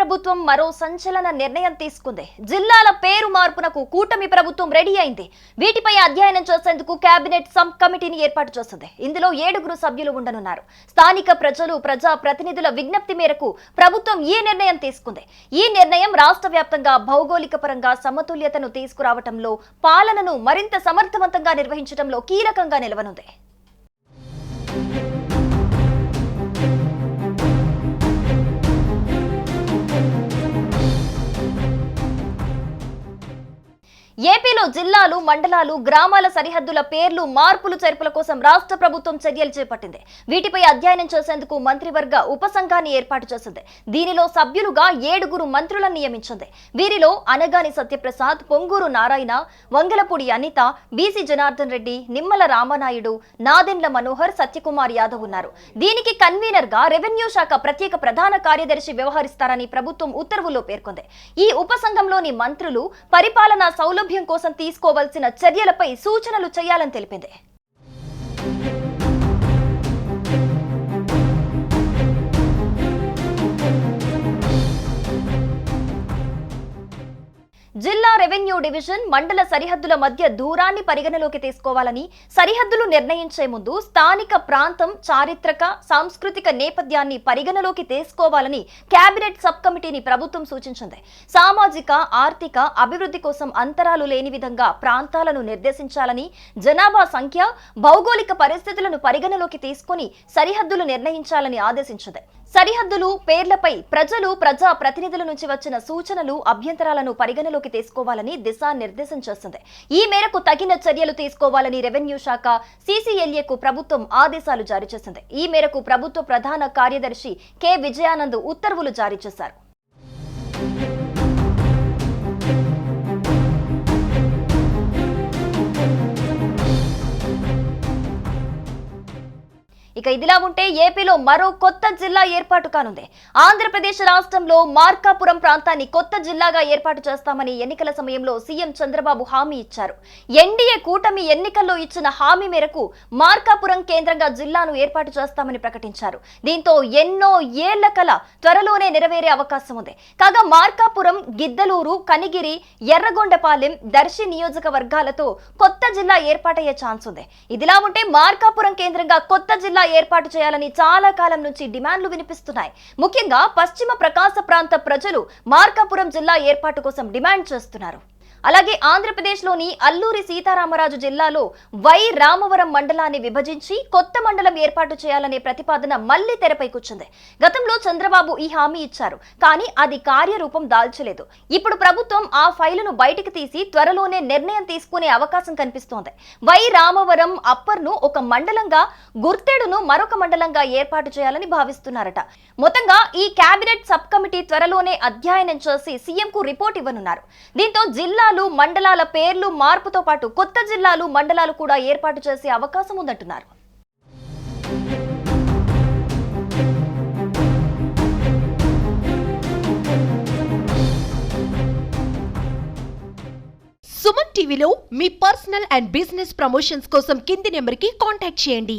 ప్రభుత్వం మరో సంచలన నిర్ణయం తీసుకుంది. జిల్లాల పేరు మార్పునకు కూటమి ప్రభుత్వం రెడీ అయింది. వీటిపై అధ్యయనం చేసేందుకు కేబినెట్ సబ్ కమిటీని ఏర్పాటు చేస్తుంది ఇందులో ఏడుగురు సభ్యులు ఉండనున్నారు. స్థానిక ప్రజలు ప్రజా ప్రతినిధుల విజ్ఞప్తి మేరకు ప్రభుత్వం ఈ నిర్ణయం తీసుకుంది. ఈ నిర్ణయం రాష్ట్ర వ్యాప్తంగా భౌగోళిక పరంగా సమతుల్యతను తీసుకురావటంలో పాలనను మరింత సమర్థవంతంగా నిర్వహించడంలో కీలకంగా నిలవనుంది. ఏపీలో జిల్లాలు మండలాలు గ్రామాల సరిహద్దుల పేర్లు మార్పులు చేర్పుల కోసం రాష్ట్ర ప్రభుత్వం చర్యలు చేపట్టింది. వీటిపై అధ్యయనం చేసేందుకు మంత్రివర్గ ఉపసంఘాన్ని ఏర్పాటు చేసింది. దీనిలో సభ్యులుగా ఏడుగురు మంత్రులను నియమించింది. వీరిలో అనగాని సత్యప్రసాద్ పొంగూరు నారాయణ వంగలపూడి అనిత బీసీ జనార్దన్ రెడ్డి నిమ్మల రామనాయుడు నాదెండ్ల మనోహర్ సత్యకుమార్ యాదవ్ ఉన్నారు. దీనికి కన్వీనర్గా రెవెన్యూ శాఖ ప్రత్యేక ప్రధాన కార్యదర్శి వ్యవహరిస్తారని ప్రభుత్వం ఉత్తర్వుల్లో పేర్కొంది. ఈ ఉపసంఘంలోని మంత్రులు పరిపాలనా సౌలభ్యం కోసం తీసుకోవాల్సిన చర్యలపై సూచనలు చేయాలని తెలిపింది. జిల్లా రెవెన్యూ డివిజన్ మండల సరిహద్దుల మధ్య దూరాన్ని పరిగణలోకి తీసుకోవాలని సరిహద్దులు నిర్ణయించే ముందు స్థానిక ప్రాంతం చారిత్రక సాంస్కృతిక నేపథ్యాన్ని పరిగణలోకి తీసుకోవాలని కేబినెట్ సబ్ కమిటీని ప్రభుత్వం సూచించింది. సామాజిక ఆర్థిక అభివృద్ధి కోసం అంతరాలు లేని విధంగా ప్రాంతాలను నిర్దేశించాలని జనాభా సంఖ్య భౌగోళిక పరిస్థితులను పరిగణలోకి తీసుకొని సరిహద్దులు నిర్ణయించాలని ఆదేశించింది. సరిహద్దులు పేర్లపై ప్రజలు ప్రజా ప్రతినిధుల నుంచి వచ్చిన సూచనలు అభ్యంతరాలను పరిగణలోకి తీసుకోవాలని దిశానిర్దేశం చేస్తుంది. ఈ మేరకు తగిన చర్యలు తీసుకోవాలని రెవెన్యూ శాఖ సీసీఎల్ఏకు ప్రభుత్వం ఆదేశాలు జారీ చేసింది. ఈ మేరకు ప్రభుత్వ ప్రధాన కార్యదర్శి కె. విజయానంద్ ఉత్తర్వులు జారీ చేశారు. ఇక ఇదిలా ఉంటే ఏపీలో మరో కొత్త జిల్లా ఏర్పాటు కానుంది. ఆంధ్రప్రదేశ్ రాష్ట్రంలో మార్కాపురం ప్రాంతాన్ని కొత్త జిల్లాగా ఏర్పాటు చేస్తామని ఎన్నికల సమయంలో సీఎం చంద్రబాబు హామీ ఇచ్చారు. ఎన్డీఏ కూటమి ఎన్నికల్లో ఇచ్చిన హామీ మేరకు మార్కాపురం కేంద్రంగా జిల్లాను ఏర్పాటు చేస్తామని ప్రకటించారు. దీంతో ఎన్నో ఏళ్ళ కల త్వరలోనే నెరవేరే అవకాశం ఉంది. కాగా మార్కాపురం గిద్దలూరు కనిగిరి ఎర్రగొండపాలెం దర్శి నియోజకవర్గాలతో కొత్త జిల్లా ఏర్పాటయ్యే ఛాన్స్ ఉంది. ఇదిలా ఉంటే మార్కాపురం కేంద్రంగా కొత్త జిల్లా ఏర్పాటు చేయాలని చాలా కాలం నుంచి డిమాండ్లు వినిపిస్తున్నాయి. ముఖ్యంగా పశ్చిమ ప్రకాశ ప్రాంత ప్రజలు మార్కాపురం జిల్లా ఏర్పాటు కోసం డిమాండ్ చేస్తున్నారు. అలాగే ఆంధ్రప్రదేశ్లోని అల్లూరి సీతారామరాజు జిల్లాలో వై రామవరం మండలాన్ని విభజించి కొత్త మండలం ఏర్పాటు చేయాలనే ప్రతిపాదన మళ్ళీ తెరపై కూర్చుంది. గతంలో చంద్రబాబు ఈ హామీ ఇచ్చారు కానీ అది కార్యరూపం దాల్చలేదు. ఇప్పుడు ప్రభుత్వం ఆ ఫైలును బయటకు తీసి త్వరలోనే నిర్ణయం తీసుకునే అవకాశం కనిపిస్తోంది. వై రామవరం అప్పర్ను ఒక మండలంగా గుర్తెడును మరొక మండలంగా ఏర్పాటు చేయాలని భావిస్తున్నారట. మొత్తంగా ఈ కేబినెట్ సబ్ కమిటీ త్వరలోనే అధ్యయనం చేసి సీఎంకు రిపోర్ట్ ఇవ్వనున్నారు. దీంతో జిల్లా జిల్లాలు మండలాల పేర్లు మార్పుతో పాటు కొత్త జిల్లాలు మండలాలు కూడా ఏర్పాటు చేసే అవకాశం ఉందంటున్నారు. సుమన్ టీవీలో మీ పర్సనల్ అండ్ బిజినెస్ ప్రమోషన్స్ కోసం కింది నెంబర్కి కాంటాక్ట్ చేయండి.